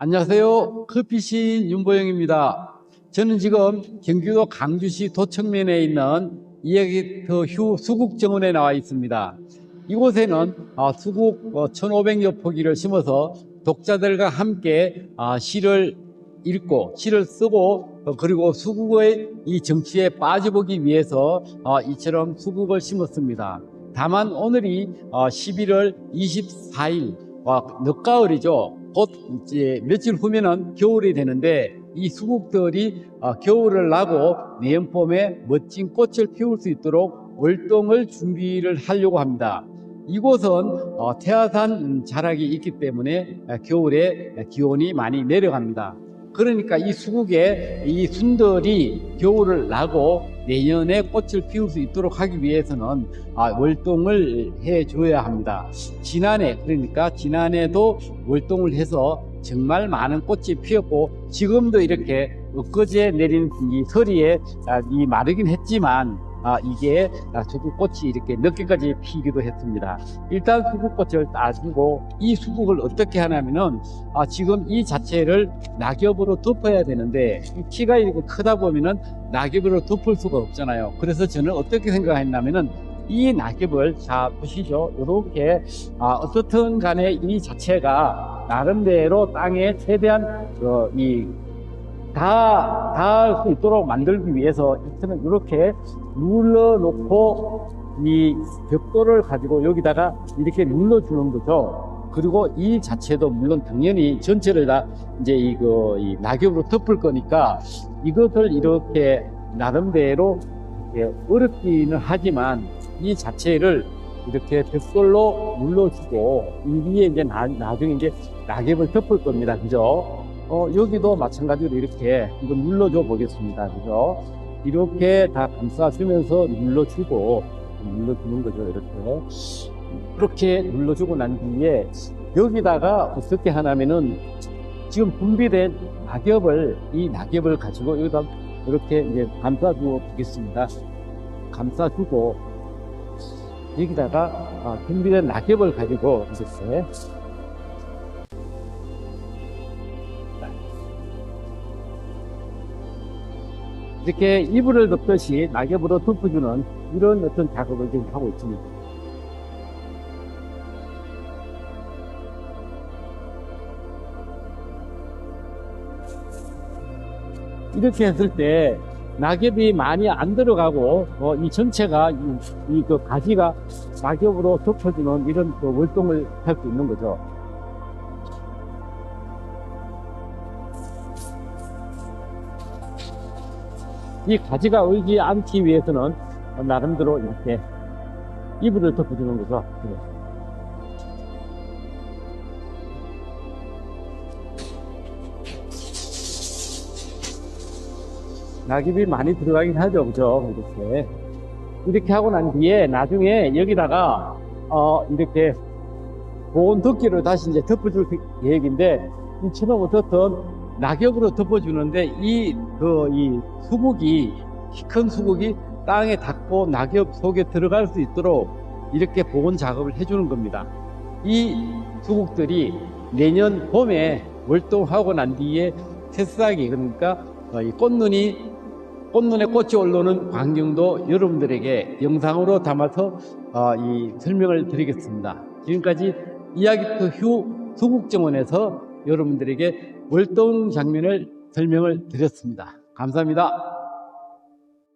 안녕하세요. 커피신 윤보영입니다. 저는 지금 경기도 강주시 도청면에 있는 이야기터 휴 수국정원에 나와 있습니다. 이곳에는 아, 수국 1,500여 포기를 심어서 독자들과 함께 아, 시를 읽고 시를 쓰고 어, 그리고 수국의 이 정치에 빠져보기 위해서 어, 이처럼 수국을 심었습니다. 다만 오늘이 어, 11월 24일 늦가을이죠. 곧 이제 며칠 후면은 겨울이 되는데 이 수국들이 어, 겨울을 나고 내년 봄에 멋진 꽃을 피울 수 있도록 월동을 준비를 하려고 합니다. 이곳은 어, 태화산 자락이 있기 때문에 어, 겨울에 기온이 많이 내려갑니다. 그러니까 이 수국에 이 순들이 겨울을 나고 내년에 꽃을 피울 수 있도록 하기 위해서는 아, 월동을 해 줘야 합니다. 지난해 그러니까 지난해도 월동을 해서 정말 많은 꽃이 피었고 지금도 이렇게 엊그제 내린 이 서리에 아, 이 마르긴 했지만 아, 이게 아, 수국꽃이 이렇게 늦게까지 피기도 했습니다. 일단 수국꽃을 따주고 이 수국을 어떻게 하냐면은 아, 지금 이 자체를 낙엽으로 덮어야 되는데 이 키가 이렇게 크다 보면은 낙엽으로 덮을 수가 없잖아요. 그래서 저는 어떻게 생각했냐면은 이 낙엽을 자 보시죠. 이렇게 아, 어떻든 간에 이 자체가 나름대로 땅에 최대한 어, 이 다, 닿을 수 있도록 만들기 위해서 이처럼 이렇게 눌러놓고 이 벽돌을 가지고 여기다가 이렇게 눌러주는 거죠. 그리고 이 자체도 물론 당연히 전체를 다 이제 이거 이 낙엽으로 덮을 거니까 이것을 이렇게 나름대로 이렇게 어렵기는 하지만 이 자체를 이렇게 벽돌로 눌러주고 이 위에 이제 나, 나중에 이제 낙엽을 덮을 겁니다. 그죠? 어, 여기도 마찬가지로 이렇게 이거 눌러줘 보겠습니다. 그죠? 이렇게 다 감싸주면서 눌러주고, 눌러주는 거죠. 이렇게. 이렇게 눌러주고 난 뒤에 여기다가 어떻게 하냐면은 지금 분비된 낙엽을, 이 낙엽을 가지고 여기다 이렇게 이제 감싸주고 보겠습니다. 감싸주고 여기다가 아, 분비된 낙엽을 가지고 이렇 이렇게 이불을 덮듯이 낙엽으로 덮어주는 이런 어떤 작업을 지금 하고 있습니다. 이렇게 했을 때 낙엽이 많이 안 들어가고 어, 이 전체가 이그 가지가 낙엽으로 덮어주는 이런 그 월동을 할 수 있는 거죠. 이 가지가 얼지 않기 위해서는 나름대로 이렇게 이불을 덮어주는 거죠. 네. 낙엽이 많이 들어가긴 하죠, 그죠? 이렇게. 이렇게 하고 난 뒤에 나중에 여기다가, 어, 이렇게 보온 덮개를 다시 이제 덮어줄 계획인데, 이처럼 어떻든 낙엽으로 덮어주는데, 이, 그, 이 수국이, 키큰 수국이 땅에 닿고 낙엽 속에 들어갈 수 있도록 이렇게 보온 작업을 해주는 겁니다. 이 수국들이 내년 봄에 월동하고 난 뒤에 새싹이, 그러니까 어, 이 꽃눈이 꽃눈에 꽃이 올라오는 광경도 여러분들에게 영상으로 담아서 어, 이 설명을 드리겠습니다. 지금까지 이야기터 휴 소국정원에서 여러분들에게 월동 장면을 설명을 드렸습니다. 감사합니다.